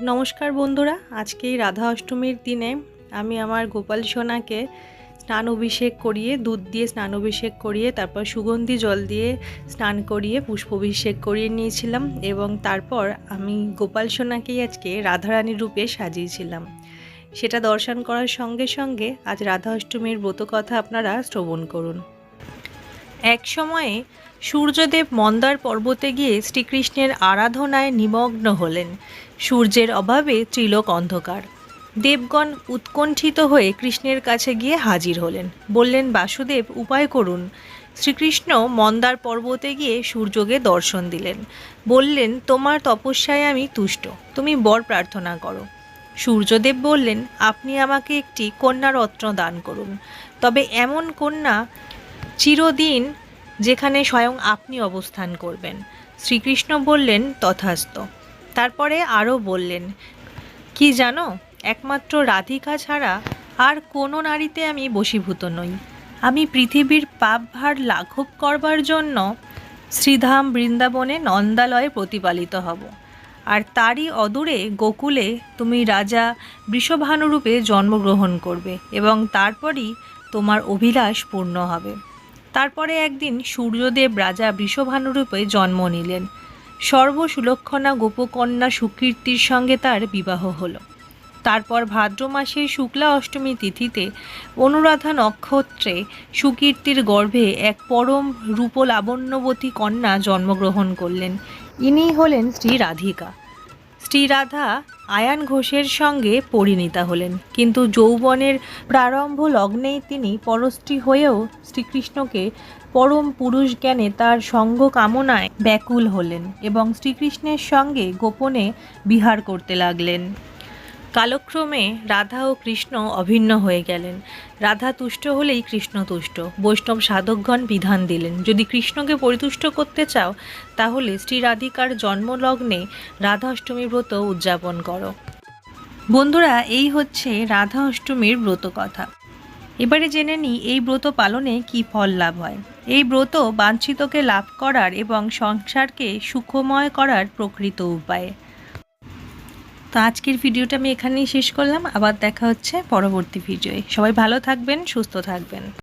নমস্কার বন্ধুরা আজকে রাধা অষ্টমীর দিনে আমি আমার গোপাল সোনাকে স্নান অভিষেক করিয়ে, দুধ দিয়ে স্নান অভিষেক করিয়ে, তারপর সুগন্ধি জল দিয়ে স্নান করিয়ে, পুষ্পাভিষেক করিয়ে নিয়েছিলাম এবং তারপর আমি গোপাল সোনাকেই আজকে রাধারানীর রূপে সাজিয়েছিলাম। সেটা দর্শন করার সঙ্গে সঙ্গে আজ রাধা অষ্টমীর ব্রত কথা আপনারা শ্রবণ করুন। এক সময়ে সূর্যদেব মন্দার পর্বতে গিয়ে শ্রীকৃষ্ণের আরাধনায় নিমগ্ন হলেন। সূর্যের অভাবে ত্রিলোক অন্ধকার। দেবগণ উৎকণ্ঠিত হয়ে কৃষ্ণের কাছে গিয়ে হাজির হলেন। বললেন, বাসুদেব, উপায় করুন। শ্রীকৃষ্ণ মন্দার পর্বতে গিয়ে সূর্যকে দর্শন দিলেন। বললেন, তোমার তপস্যায় আমি তুষ্ট। তুমি বর প্রার্থনা করো। সূর্যদেব বললেন, আপনি আমাকে একটি কন্যা রত্ন দান করুন। তবে এমন কন্যা চিরদিন যেখানে স্বয়ং আপনি অবস্থান করবেন। শ্রীকৃষ্ণ বললেন, তথাস্ত। তারপরে আরও বললেন, কি জানো, একমাত্র রাধিকা ছাড়া আর কোনো নারীতে আমি বশীভূত নই। আমি পৃথিবীর পাপ ভার লাঘব করবার জন্য শ্রীধাম বৃন্দাবনে নন্দালয়ে প্রতিপালিত হব। আর তারই অদূরে গোকুলে তুমি রাজা বৃষভানুরূপে জন্মগ্রহণ করবে এবং তারপরই তোমার অভিলাষ পূর্ণ হবে। তারপরে একদিন সূর্যদেব রাজা বৃষভানুরূপে জন্ম নিলেন। সর্বসুলক্ষণা গোপকন্যা সুকীর্তির সঙ্গে তার বিবাহ হলো। তারপর ভাদ্র মাসের শুক্লা অষ্টমী তিথিতে অনুরাধা নক্ষত্রে সুকীর্তির গর্ভে এক পরম রূপলাবণ্যবতী কন্যা জন্মগ্রহণ করলেন। ইনিই হলেন শ্রী রাধিকা। শ্রী রাধা আয়ান ঘোষের সঙ্গে পরিণীতা হলেন। কিন্তু যৌবনের প্রারম্ভ লগ্নেই তিনি পরশ্রী হয়েও শ্রীকৃষ্ণকে পরম পুরুষ জ্ঞানে তার সঙ্গ কামনায় ব্যাকুল হলেন এবং শ্রীকৃষ্ণের সঙ্গে গোপনে বিহার করতে লাগলেন। কালক্রমে রাধা ও কৃষ্ণ অভিন্ন হয়ে গেলেন। রাধা তুষ্ট হলেই কৃষ্ণ তুষ্ট। বৈষ্ণব সাধকগণ বিধান দিলেন, যদি কৃষ্ণকে পরিতুষ্ট করতে চাও, তাহলে শ্রী রাধিকার জন্মলগ্নে রাধা অষ্টমী ব্রত উদযাপন করো। বন্ধুরা, এই হচ্ছে রাধা অষ্টমীর ব্রত কথা। এবারে জেনে নিই, এই ব্রত পালনে কি ফল লাভ হয়। এই ব্রত বাঞ্ছিতকে লাভ করার এবং সংসারকে সুখময় করার প্রকৃত উপায়। তো আজকের ভিডিওটা আমি এখানেই শেষ করলাম। আবার দেখা হচ্ছে পরবর্তী ভিডিওয়ে। সবাই ভালো থাকবেন, সুস্থ থাকবেন।